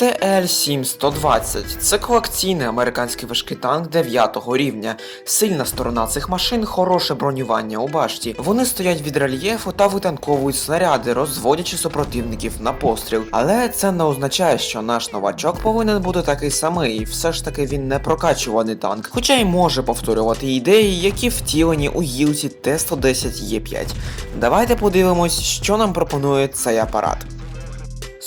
ТЛ-7-120 це колекційний американський важкий танк 9 рівня. Сильна сторона цих машин хороше бронювання у башті. Вони стоять від рельєфу та витанковують снаряди, розводячи супротивників на постріл. Але це не означає, що наш новачок повинен бути такий самий. Все ж таки він не прокачуваний танк, хоча й може повторювати ідеї, які втілені у гілці Т-110Е5. Давайте подивимось, що нам пропонує цей апарат.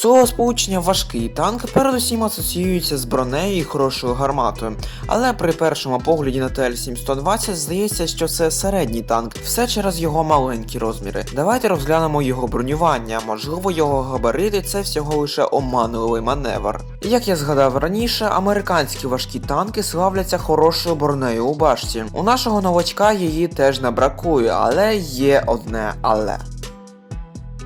Слово сполучення важкий танк передусім асоціюється з бронею і хорошою гарматою, але при першому погляді на ТЛ-720 здається, що це середній танк, все через його маленькі розміри. Давайте розглянемо його бронювання, можливо, його габарити це всього лише оманливий маневр. Як я згадав раніше, американські важкі танки славляться хорошою бронею у башті. У нашого новачка її теж не бракує, але є одне але.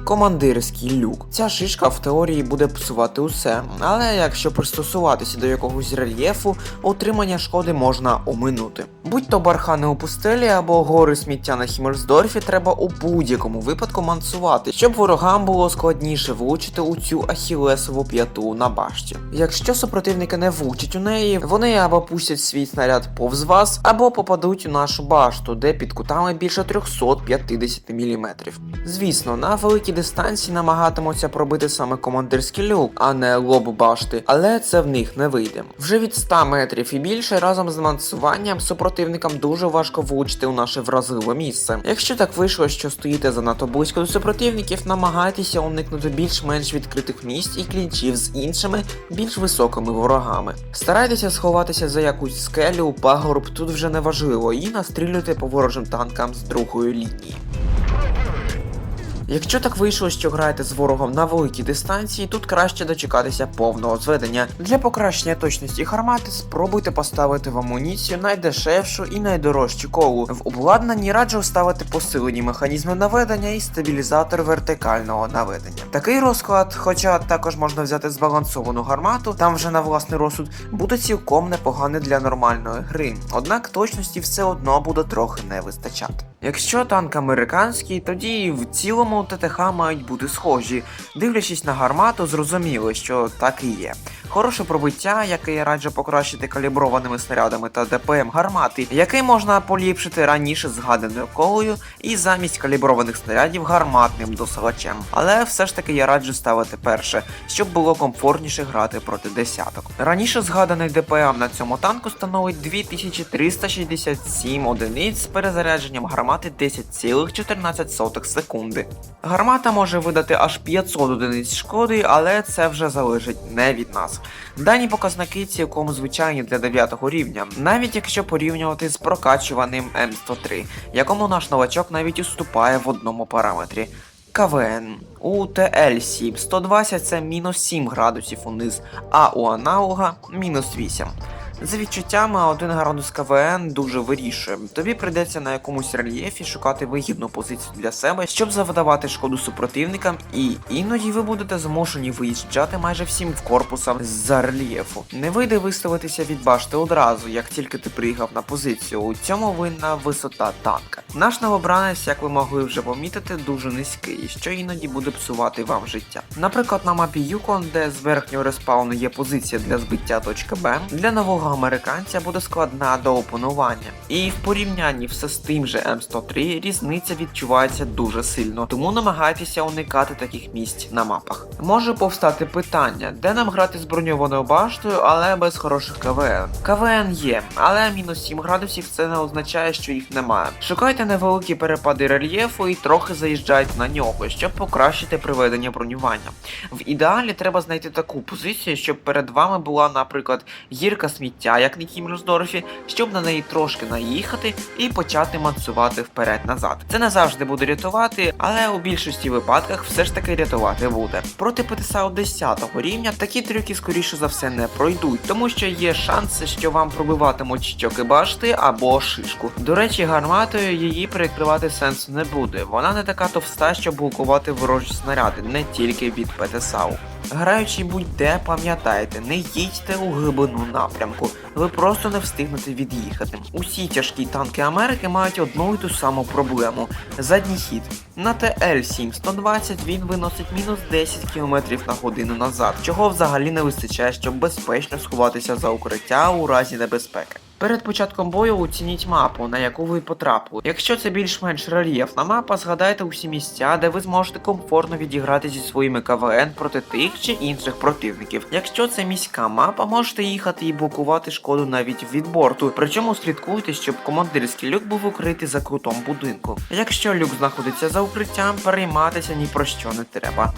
Командирський люк. Ця шишка в теорії буде псувати усе, але якщо пристосуватися до якогось рельєфу, отримання шкоди можна оминути. Будь то бархани у пустелі або гори сміття на Хіммельсдорфі, треба у будь-якому випадку мансувати, щоб ворогам було складніше влучити у цю ахілесову п'яту на башті. Якщо супротивники не влучать у неї, вони або пустять свій снаряд повз вас, або попадуть у нашу башту, де під кутами більше 350 мм. Звісно, на великій дистанції намагатимуться пробити саме командирський люк, а не лоб башти, але це в них не вийде. Вже від 100 метрів і більше разом з мансуванням супротивникам дуже важко влучити у наше вразливе місце. Якщо так вийшло, що стоїте занадто близько до супротивників, намагайтеся уникнути більш-менш відкритих місць і клінчів з іншими більш високими ворогами. Старайтеся сховатися за якусь скелю, пагорб тут вже не важливо, і настрілюйте по ворожим танкам з другої лінії. Якщо так вийшло, що граєте з ворогом на великій дистанції, тут краще дочекатися повного зведення. Для покращення точності гармати спробуйте поставити в амуніцію найдешевшу і найдорожчу колу. В обладнанні раджу ставити посилені механізми наведення і стабілізатор вертикального наведення. Такий розклад, хоча також можна взяти збалансовану гармату, там вже на власний розсуд, буде цілком непоганий для нормальної гри. Однак точності все одно буде трохи не вистачати. Якщо танк американський, тоді в цілому ТТХ мають бути схожі. Дивлячись на гармату, зрозуміло, що так і є. Хороше пробиття, яке я раджу покращити каліброваними снарядами та ДПМ гармати, який можна поліпшити раніше згаданою колою і замість каліброваних снарядів гарматним досилачем. Але все ж таки я раджу ставити перше, щоб було комфортніше грати проти десяток. Раніше згаданий ДПМ на цьому танку становить 2367 одиниць з перезарядженням гармати 10,14 секунди. Гармата може видати аж 500 одиниць шкоди, але це вже залежить не від нас. Дані показники цілком звичайні для 9 рівня, навіть якщо порівнювати з прокачуваним М103, якому наш новачок навіть уступає в одному параметрі. КВН. У ТЛ-7 120 це мінус 7 градусів униз, а у аналога мінус 8. За відчуттями, 1 градус КВН дуже вирішує. Тобі прийдеться на якомусь рельєфі шукати вигідну позицію для себе, щоб завдавати шкоду супротивникам, і іноді ви будете змушені виїжджати майже всім в корпусам з-за рельєфу. Не вийде виставитися від башти одразу, як тільки ти приїхав на позицію. У цьому винна висота танка. Наш новобранець, як ви могли вже помітити, дуже низький, що іноді буде псувати вам життя. Наприклад, на мапі Юкон, де з верхнього респауну є позиція для збиття точки Б, для нового американця буде складна до опанування. І в порівнянні все з тим же М103 різниця відчувається дуже сильно, тому намагайтеся уникати таких місць на мапах. Може повстати питання, де нам грати з броньованою баштою, але без хороших КВН. КВН є, але мінус 7 градусів це не означає, що їх немає. Шукайте невеликі перепади рельєфу і трохи заїжджайте на нього, щоб покращити приведення бронювання. В ідеалі треба знайти таку позицію, щоб перед вами була, наприклад, гірка сміття, як на Кімрсдорфі, щоб на неї трошки наїхати і почати мансувати вперед-назад. Це не завжди буде рятувати, але у більшості випадках все ж таки рятувати буде. Проти ПТСАУ 10 рівня такі трюки скоріше за все не пройдуть, тому що є шанси, що вам пробиватимуть щоки башти або шишку. До речі, гарматою її перекривати сенсу не буде. Вона не така товста, щоб блокувати ворожі снаряди, не тільки від ПТСАУ. Граючи будь-де, пам'ятайте, не їдьте у глибину напрямку, ви просто не встигнете від'їхати. Усі тяжкі танки Америки мають одну і ту саму проблему задній хід. На ТЛ-7-120 він виносить мінус 10 км на годину назад, чого взагалі не вистачає, щоб безпечно сховатися за укриття у разі небезпеки. Перед початком бою оцініть мапу, на яку ви потрапили. Якщо це більш-менш рельєфна мапа, згадайте усі місця, де ви зможете комфортно відіграти зі своїми КВН проти тих чи інших противників. Якщо це міська мапа, можете їхати і блокувати шкоду навіть від борту. Причому слідкуйте, щоб командирський люк був укритий за кутом будинку. Якщо люк знаходиться за укриттям, перейматися ні про що не треба.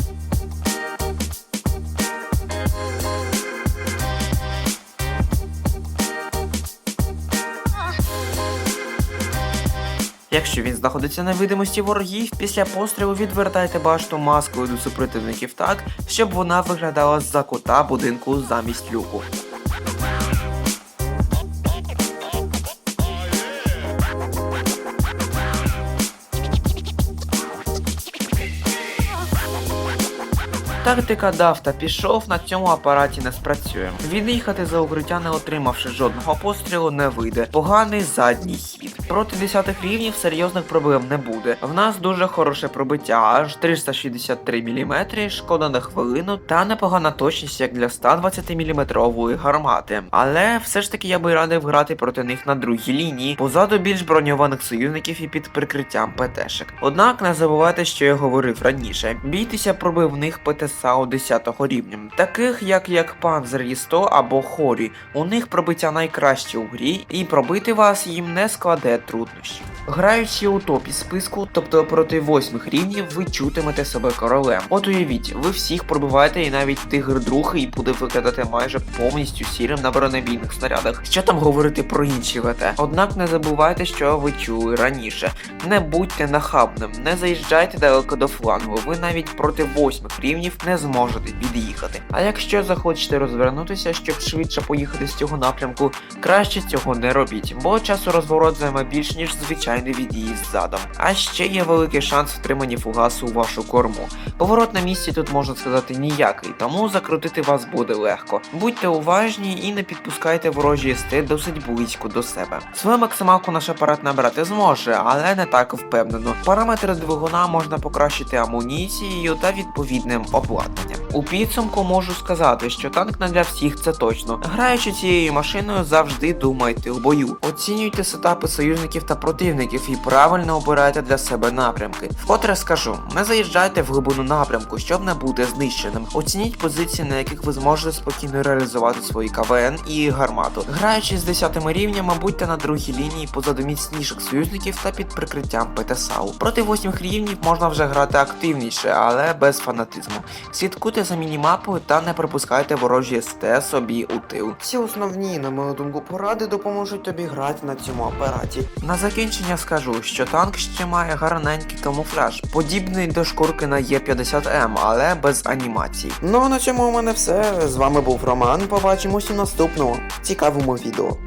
Якщо він знаходиться на видимості ворогів, після пострілу відвертайте башту маскою до супротивників так, щоб вона виглядала з-за кута будинку замість люку. Тактика дав та пішов на цьому апараті не спрацює. Від'їхати за укриття, не отримавши жодного пострілу, не вийде. Поганий задній хід. Проти 10 рівнів серйозних проблем не буде. В нас дуже хороше пробиття, аж 363 мм, шкода на хвилину та непогана точність як для 120 мм гармати. Але все ж таки я би радив грати проти них на другій лінії, позаду більш броньованих союзників і під прикриттям ПТшек. Однак не забувайте, що я говорив раніше. Бійтеся пробивних ПТСАУ 10 рівня, таких як як Panzer 100 або Хорі. У них пробиття найкраще у грі, і пробити вас їм не складе труднощів. Граючи у топі списку, тобто проти восьмих рівнів, ви чутимете себе королем. От уявіть, ви всіх пробиваєте і навіть тигр другий буде виглядати майже повністю сірим на бронебійних снарядах. Що там говорити про інші ВТ? Однак не забувайте, що ви чули раніше. Не будьте нахабним, не заїжджайте далеко до флангу. Ви навіть проти восьмих рівнів не зможете від'їхати. А якщо захочете розвернутися, щоб швидше поїхати з цього напрямку, краще цього не робіть, бо часу розворот займе більш ніж звичайний від'їзд задом. А ще є великий шанс втримання фугасу у вашу корму. Поворот на місці тут можна сказати ніякий, тому закрутити вас буде легко. Будьте уважні і не підпускайте ворожі СТ досить близько до себе. Свою максималку наш апарат набрати зможе, але не так впевнено. Параметри двигуна можна покращити амуніцією та відповідним обладнанням. У підсумку можу сказати, що танк не для всіх це точно. Граючи цією машиною, завжди думайте у бою. Оцінюйте сетапи союзників та противників і правильно обирайте для себе напрямки. Вкотре скажу, не заїжджайте в глибину напрямку, щоб не бути знищеним. Оцініть позиції, на яких ви зможете спокійно реалізувати свої КВН і гармату. Граючи з 10 рівнями, будьте на другій лінії позаду міцніших союзників та під прикриттям ПТСАУ. Проти 8 рівнів можна вже грати активніше, але без фанатизму. Слідкуйте за мінімапою та не пропускайте ворожі СТ собі у тил. Ці основні, на мою думку, поради допоможуть тобі грати на цьому апараті. На закінчення скажу, що танк ще має гарненький камуфляж, подібний до шкурки на Е50М, але без анімацій. Ну а на цьому у мене все. З вами був Роман. Побачимось у наступному цікавому відео.